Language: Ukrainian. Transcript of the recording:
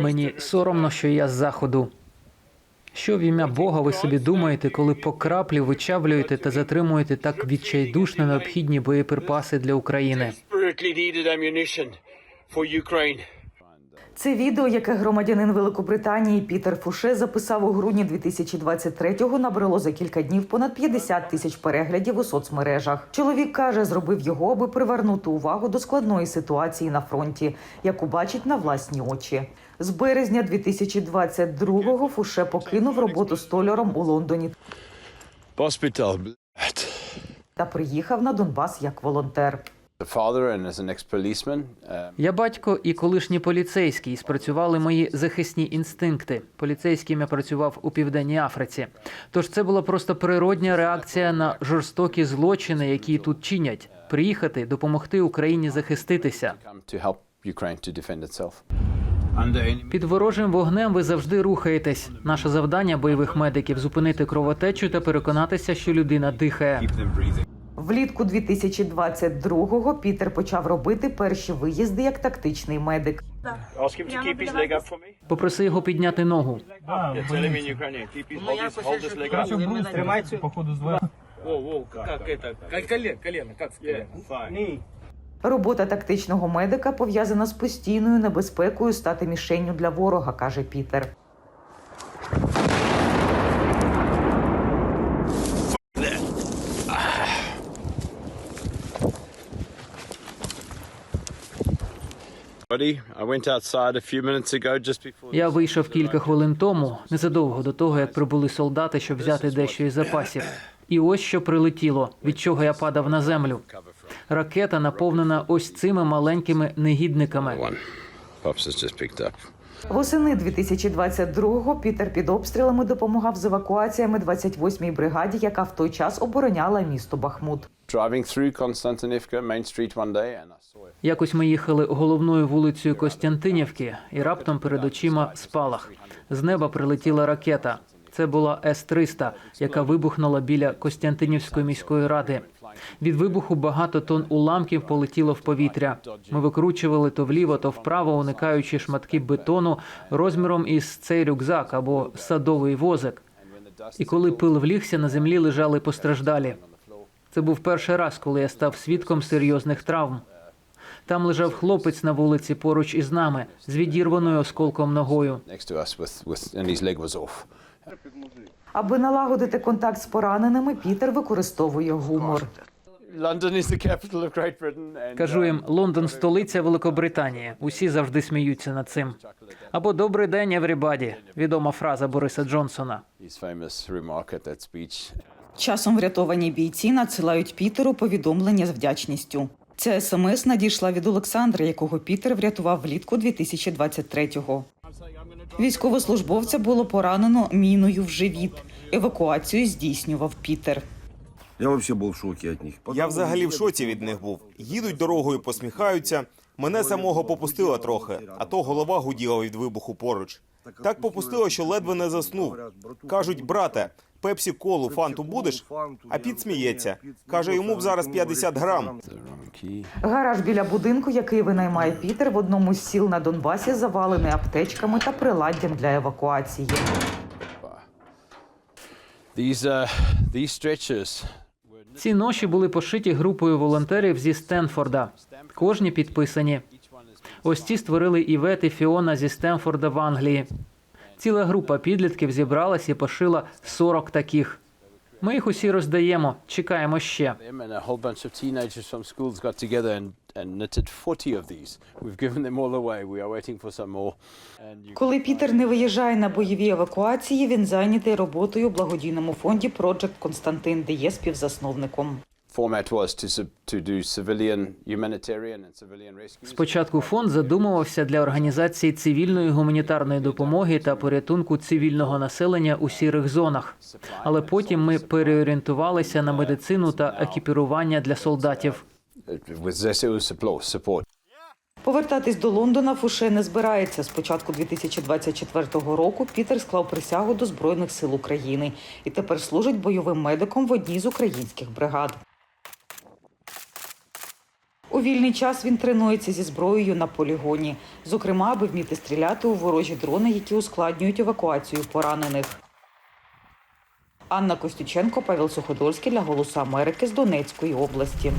Мені соромно, що я з заходу. Що в ім'я Бога ви собі думаєте, коли по краплі вичавлюєте та затримуєте так відчайдушно необхідні боєприпаси для України? Це відео, яке громадянин Великобританії Пітер Фуше записав у грудні 2023-го, набрало за кілька днів понад 50 тисяч переглядів у соцмережах. Чоловік каже, зробив його, аби привернути увагу до складної ситуації на фронті, яку бачить на власні очі. З березня 2022-го Фуше покинув роботу столяром у Лондоні та приїхав на Донбас як волонтер. The father and as an ex-policeman. Um, Я батько і колишній поліцейський. Спрацювали мої захисні інстинкти. Поліцейським я працював у південній Африці. Тож це була просто природня реакція на жорстокі злочини, які тут чинять. Приїхати, допомогти Україні захиститися. Під ворожим вогнем ви завжди рухаєтесь. Наше завдання бойових медиків зупинити кровотечу та переконатися, що людина дихає. Влітку 2022-го Пітер почав робити перші виїзди як тактичний медик. Попроси його підняти ногу. Up. Брус тримається, походу, fine. Робота тактичного медика пов'язана з постійною небезпекою стати мішенню для ворога, каже Пітер. Я вийшов кілька хвилин тому, незадовго до того, як прибули солдати, щоб взяти дещо із запасів. І ось що прилетіло, від чого я падав на землю. Ракета наповнена ось цими маленькими негідниками. One. Pops has just picked. Восени 2022-го Пітер під обстрілами допомагав з евакуаціями 28-й бригаді, яка в той час обороняла місто Бахмут. Якось ми їхали головною вулицею Костянтинівки, і раптом перед очима спалах. З неба прилетіла ракета. Це була С-300, яка вибухнула біля Костянтинівської міської ради. Від вибуху багато тонн уламків полетіло в повітря. Ми викручували то вліво, то вправо, уникаючи шматки бетону розміром із цей рюкзак або садовий возик. І коли пил влігся, на землі лежали постраждалі. Це був перший раз, коли я став свідком серйозних травм. Там лежав хлопець на вулиці поруч із нами з відірваною осколком ногою. Аби налагодити контакт з пораненими, Пітер використовує гумор. Кажу їм, Лондон столиця Великобританії. Усі завжди сміються над цим. Або добрий день, everybody», – відома фраза Бориса Джонсона. Часом врятовані бійці надсилають Пітеру повідомлення з вдячністю. Ця смс надійшла від Олександра, якого Пітер врятував влітку 2023-го. Військовослужбовця було поранено міною в живіт. Евакуацію здійснював Пітер. Я вообще был в шоке от них. Я взагалі в шоці від них був. Їдуть дорогою, посміхаються. Мене самого попустило трохи, а то голова гуділа від вибуху поруч. Так попустило, що ледве не заснув. Кажуть, брате, пепсі колу фанту будеш? А піт сміється. Каже, йому б зараз 50 грам. Гараж біля будинку, який винаймає Пітер, в одному з сіл на Донбасі завалений аптечками та приладдям для евакуації. Uh. Ці ноші були пошиті групою волонтерів зі Стенфорда. Кожні підписані. Ось ці створили Івет і Фіона зі Стенфорда в Англії. Ціла група підлітків зібралась і пошила 40 таких. Ми їх усі роздаємо, чекаємо ще. Them and a whole bunch of teenagers from schools got together and, and knitted 40 of these. We've given them all away. We are waiting for some more. And you Коли Пітер не виїжджає на бойові евакуації, він зайнятий роботою у благодійному фонді Project Константин, де є співзасновником. Format was to to do civilian humanitarian and civilian rescue. Спочатку фонд задумувався для організації цивільної гуманітарної допомоги та порятунку цивільного населення у сірих зонах. Але потім ми переорієнтувалися на медицину та екіпірування для солдатів. Повертатись до Лондона Фуше не збирається. З початку 2024 року Пітер склав присягу до Збройних сил України і тепер служить бойовим медиком в одній з українських бригад. У вільний час він тренується зі зброєю на полігоні, зокрема, аби вміти стріляти у ворожі дрони, які ускладнюють евакуацію поранених. Анна Костюченко, Павел Суходольський для Голосу Америки з Донецької області.